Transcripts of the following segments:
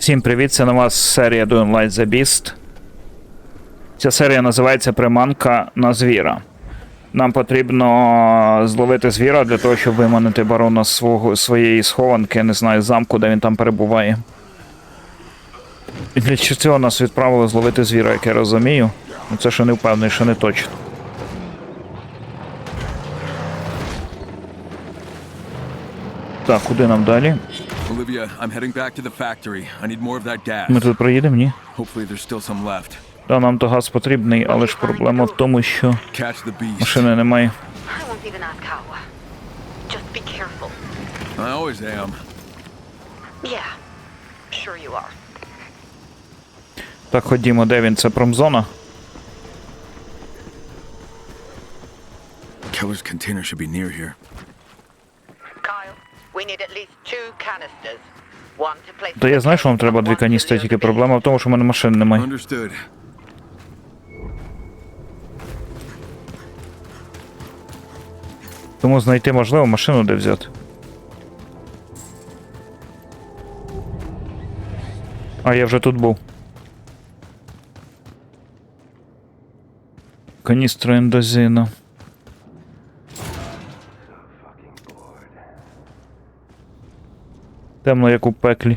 Всім привіт, це нова серія Doing Light the Beast. Ця серія називається Приманка на звіра. Нам потрібно зловити звіра для того, щоб виманити барона свого, своєї схованки, не знаю, замку, де він там перебуває. І для цього нас відправили зловити звіра, як я розумію. Ну це ще не впевнений, що не точно. Так, куди нам далі? Olivia, I'm heading back to the factory. I need more of that gas. Ми тут проїдемо, ні? Hopefully there's still some left. Та нам то газ потрібний, але ж проблема в тому, що Catch the beast. машини немає. I won't even ask how. Just be careful. I always am. Yeah, sure you are. Так, ходімо, де він? Це промзона? Keller's container should be near here. Kyle, we need at least two canisters. One to place. Та я знаю, що вам треба дві каністри, тільки проблема в тому, що в мене машин немає. Тому знайти можливо машину де взяти. А я вже тут був. Каністра ендозина. Темно, як у пеклі.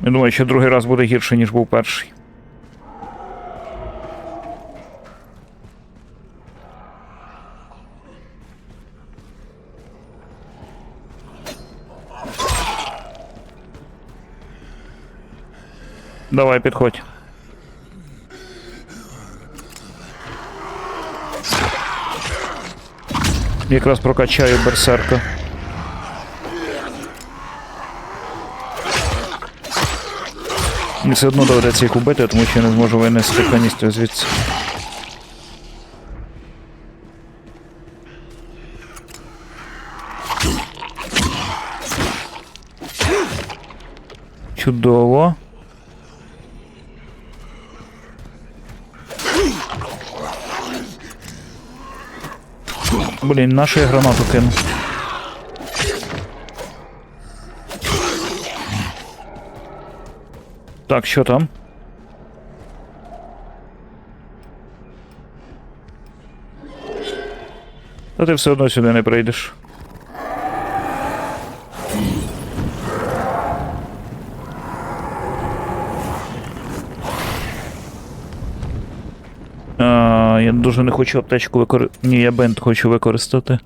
Я думаю, що другий раз буде гірше, ніж був перший. Давай, підходь. Якраз прокачаю берсерка. Мені все одно доведеться їх убити, тому що я не зможу винести каністру звідси. Чудово. Блін, нашу я гранату кину. Так, що там? Та ти все одно сюди не прийдеш. А, я дуже не хочу аптечку використати. Ні, я бент хочу використати.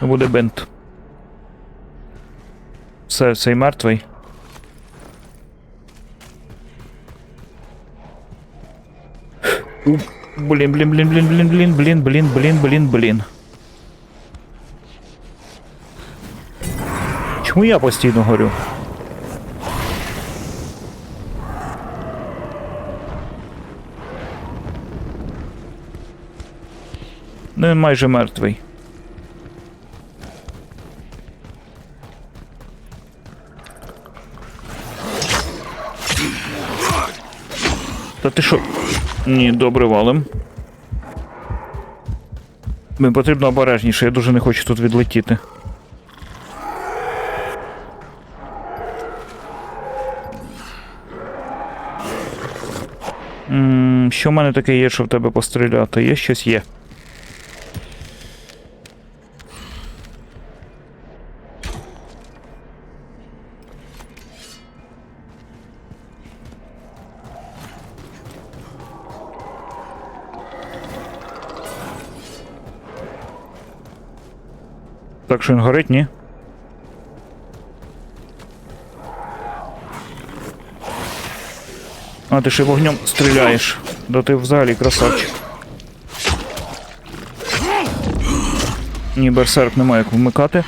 Буде бент. Все, цей мертвий. Блін, блін, блін, блін, блін, блін, блін, блін, блін, блін, блін. Чому я постійно горю? Він майже мертвий. Та ти що? Ні, добре валим. Мені потрібно обережніше, я дуже не хочу тут відлетіти. М, Що в мене таке є, щоб в тебе постріляти? Є щось є. Так що він горить, ні? А, ти ще вогнем стріляєш. Да ти взагалі красавчик. Ні, берсерк немає як вмикати.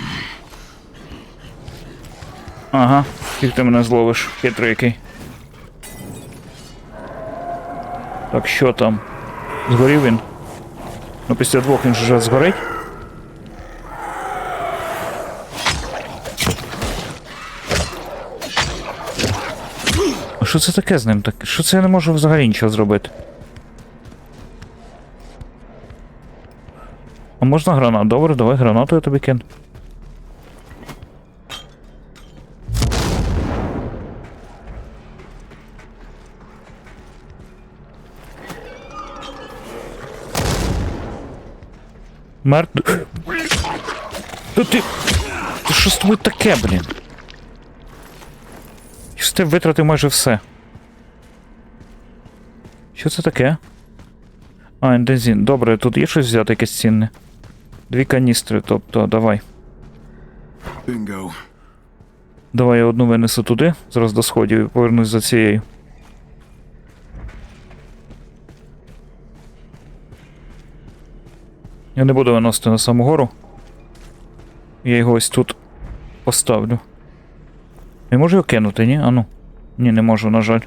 Ага, фіг ти мене зловиш, хитрий який. Так, що там? Згорів він? Ну після двох він же вже згорить. Що це таке з ним? Так, що це я не можу взагалі нічого зробити? А можна гранат? Добре, давай гранату я тобі кину. Мертв. Та ти. Ти що з тобою таке, блін? Ти витратив майже все. Що це таке? А, ендезін. Добре, тут є щось взяти якесь цінне. Дві каністри, тобто, давай. Bingo. Давай я одну винесу туди, зараз до сходів і повернусь за цією. Я не буду виносити на саму гору. Я його ось тут поставлю. Я можу його кинути, ні? Ану. Ні, не можу, на жаль.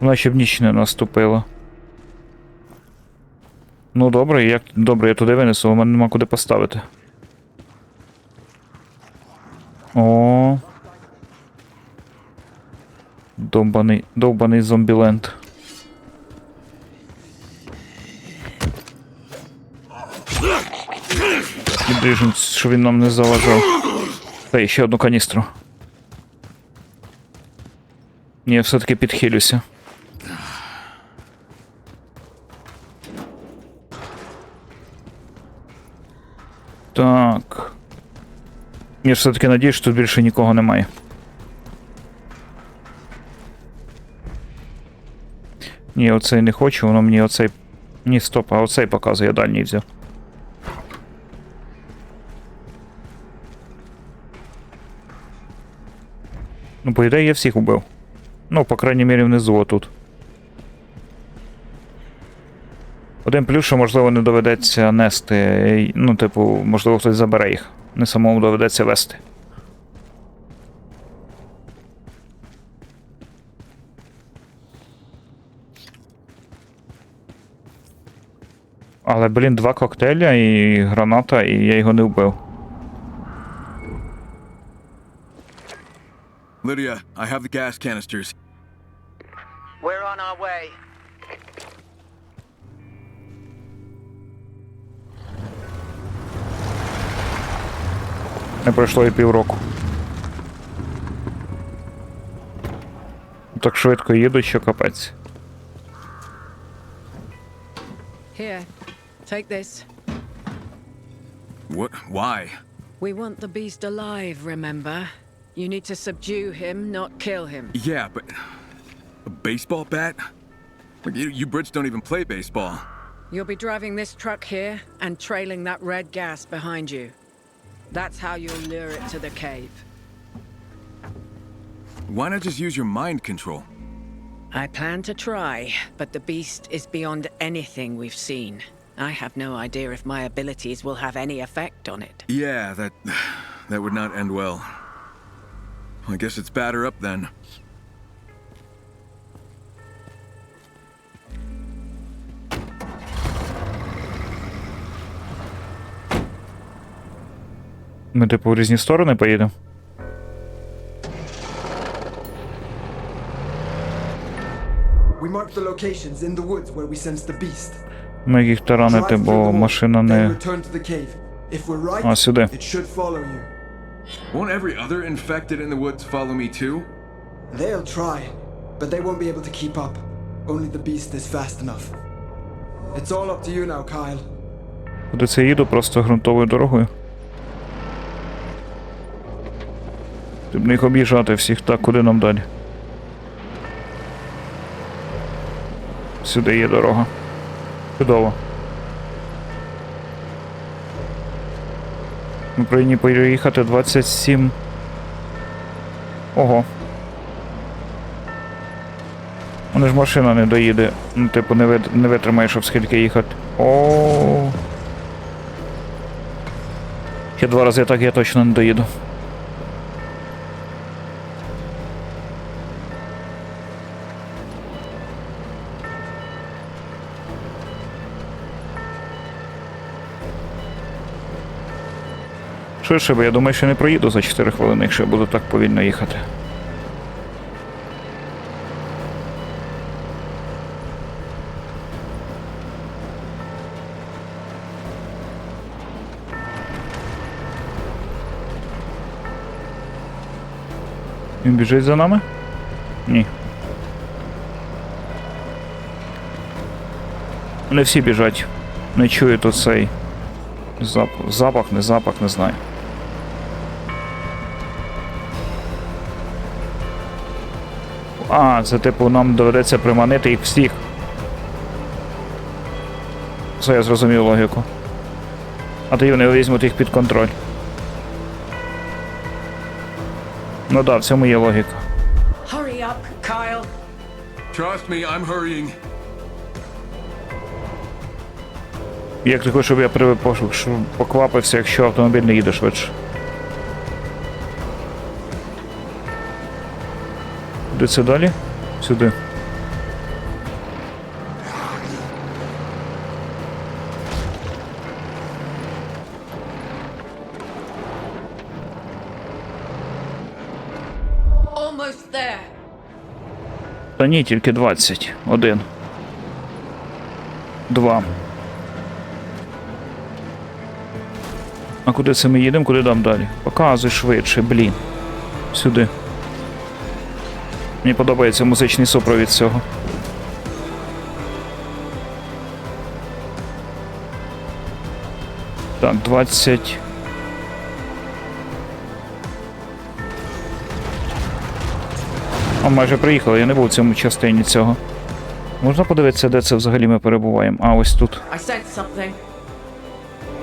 Вона ще б ніч не наступила. Ну добре, як добре, я туди винесу, у мене нема куди поставити. О. Довбаний, довбаний зомбіленд. І біженець, що він нам не заважав. Та і ще одну каністру. Ні, я все-таки підхилюся. Так. Я все-таки надіюсь, що тут більше нікого немає. Ні, оцей не хочу, воно мені оцей. Ні, стоп, а оцей показує, я дальній взяв. Ну, по ідеї, я всіх убив. Ну, по крайній мірі, внизу отут. Один плюс, що можливо не доведеться нести. Ну, типу, можливо, хтось забере їх. Не самому доведеться вести. Але, блін, два коктейля і граната, і я його не вбив. Lydia, I have the gas canisters. We're on our way. Не пройшло і півроку. Так швидко їду, що капець. Here, take this. What? Why? We want the beast alive, remember? You need to subdue him, not kill him. Yeah, but a baseball bat? Like, You, you Brits don't even play baseball. You'll be driving this truck here and trailing that red gas behind you. That's how you'll lure it to the cave. Why not just use your mind control? I plan to try, but the beast is beyond anything we've seen. I have no idea if my abilities will have any effect on it. Yeah, that that would not end well. I guess it's batter up then. Ми, типу, в різні сторони поїдемо. We marked the locations in the woods where we sensed the beast. Ми їх таранити, бо машина then не. return to the cave. If we're right, А, сюди. it should follow you. Won't every other infected in the woods follow me too? They'll try, but they won't be able to keep up. Only the beast is fast enough. It's all up to you now, Kyle. Куди це їду, просто ґрунтовою дорогою. Ти б їх об'їжджати всіх, так, куди нам далі? Сюди є дорога. Чудово. Ми повинні переїхати 27. Ого. Вони ж машина не доїде. Ну, типу, не, вит... не витримає, щоб скільки їхати. О. Ще два рази так я точно не доїду. Швидше, бо я думаю, що не проїду за 4 хвилини, якщо я буду так повільно їхати. Він біжить за нами? Ні. Не всі біжать. Не чую тут цей запах, запах, не запах, не знаю. А, це типу нам доведеться приманити їх всіх. Все, я зрозумів логіку. А тоді вони візьмуть їх під контроль. Ну да, в цьому є логіка. Hurry up, Kyle. Trust me, I'm hurrying. Як ти хочеш, щоб я при- пош- щоб поквапився, якщо автомобіль не їде швидше. Куди далі? Сюди. Та ні, тільки 20. Один. Два. А куди це ми їдемо? Куди там далі? Показуй швидше, блін. Сюди. Мені подобається музичний супровід цього. Так, 20. А майже приїхали, я не був в цьому частині цього. Можна подивитися, де це взагалі ми перебуваємо? А, ось тут. I sense something.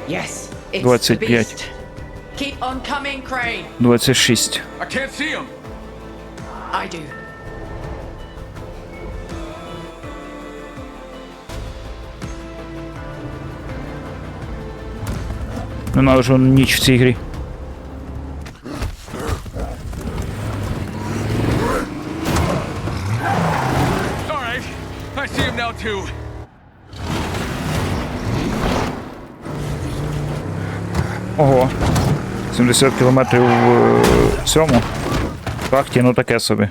Yes, it's the 25. beast. Keep on coming, Crane. 26. Ненавижу ніч в цій грі. Ого. 70 кілометрів в цьому. Тракті, ну таке собі.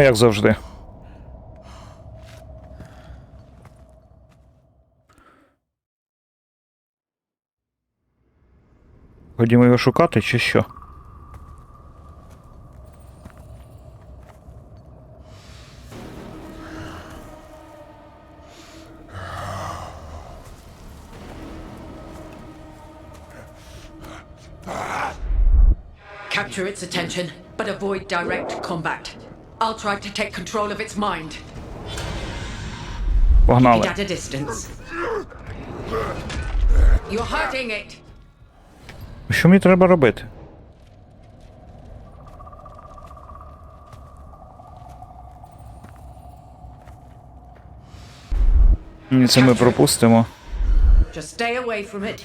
Ну, як завжди. Ходімо його шукати, чи що? Capture its attention, but avoid direct combat. I'll try to take control of its mind. Погнали. at a distance. You're hurting it. Що мені треба робити? Ні, це ми пропустимо. Just stay away from it.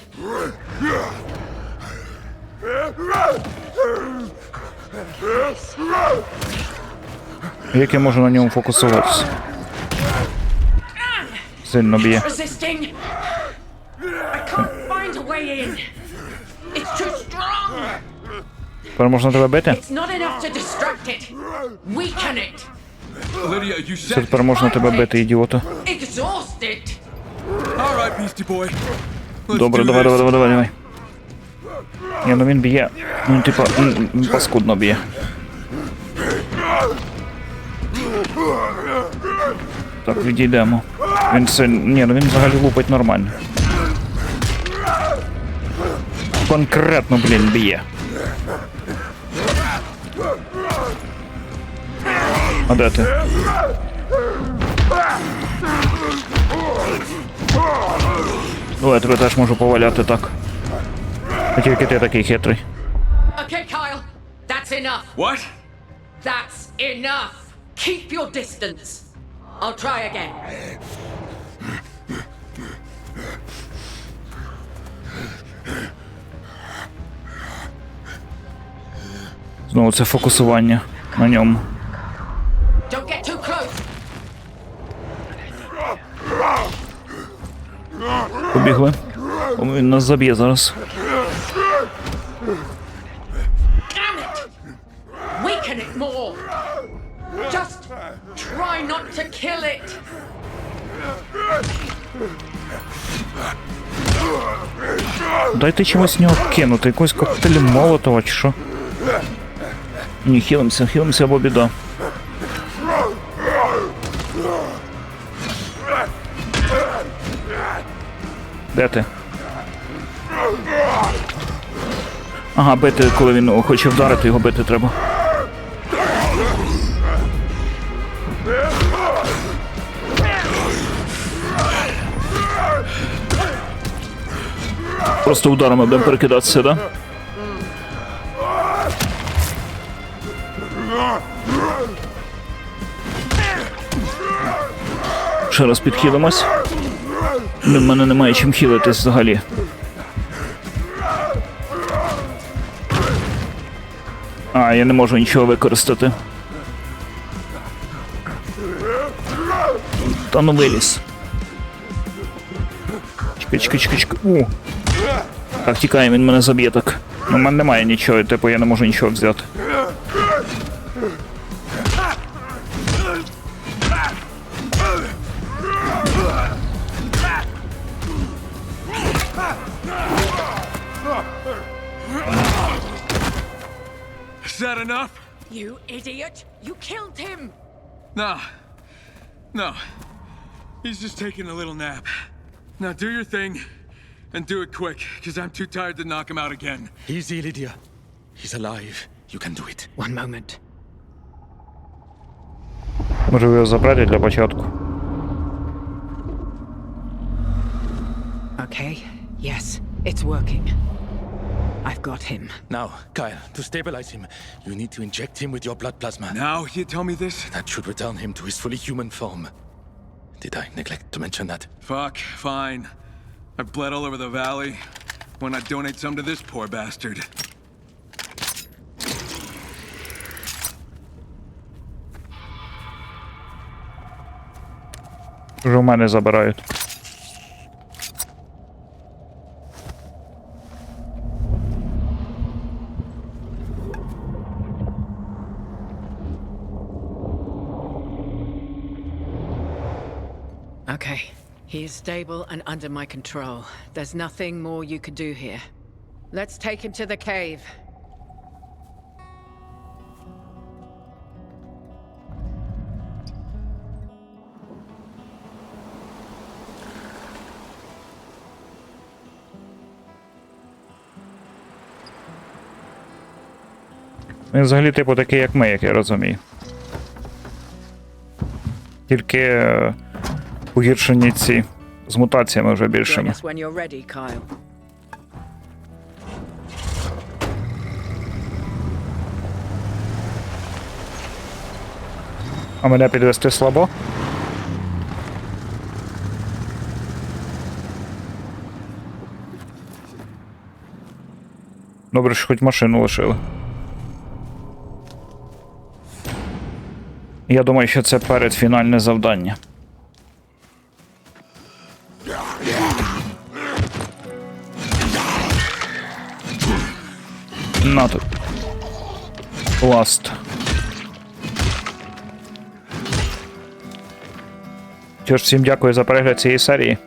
Як я можу на ньому фокусуватися? Сильно б'є. Resisting. I can't find a way in. It's too strong. Тепер можна тебе бити? It's not enough to distract it. Weaken it. Lydia, you Це said. тепер можна тебе бити, ідіота. Exhaust it. All right, Beastie Boy. Let's Добре, do давай, this. давай, давай, давай, давай. Ні, ну він б'є. Ну, типа, м, м, паскудно б'є. Так, відійдемо. Він це. Ні, ну він взагалі лупить нормально. Конкретно, блін, б'є. А де ти? О, я тебе теж можу поваляти так. А тільки ти такий хитрий. Okay, Kyle. That's enough. What? That's enough. Keep your distance. I'll try again. Знову це фокусування на ньому. Don't get too close. Побігли. О, Він нас заб'є зараз. Дайте чимось нього кинути, якогось коктейль молотова чи що. Ні, хілимося, хілимося або біда. Де ти? Ага, бити, коли він хоче вдарити, його бити треба. Просто ударами будемо перекидатися, да? Ще раз підхилимось. В мене немає чим хілитись взагалі. А, я не можу нічого використати. Та ну виліз. Чекай, чекай, чекай, чекай. Так, тікаємо, він мене заб'є так. Ну, в мене немає нічого, типу я не можу нічого взяти. Is that enough? You idiot! You killed him! No. No. He's just taking a little nap. Now do your thing And do it quick, because I'm too tired to knock him out again. Easy, Lydia. He's alive. You can do it. One moment. Może go zabrać dla pośrodku. Okay. Yes, it's working. I've got him. Now, Kyle, to stabilize him, you need to inject him with your blood plasma. Now you tell me this? That should return him to his fully human form. Did I neglect to mention that? Fuck, fine. I've bled all over the valley. Why not donate some to this poor bastard? Вже в мене забирають. Stable and under my control. There's nothing more you could do here. Let's take him to the cave. Він взагалі, типу, такий, як ми, як я розумію. Тільки е, погіршені ці з мутаціями вже більшими. А мене підвести слабо? Добре, що хоч машину лишили. Я думаю, що це передфінальне завдання. Ласт. Тож, всім дякую за перегляд цієї серії.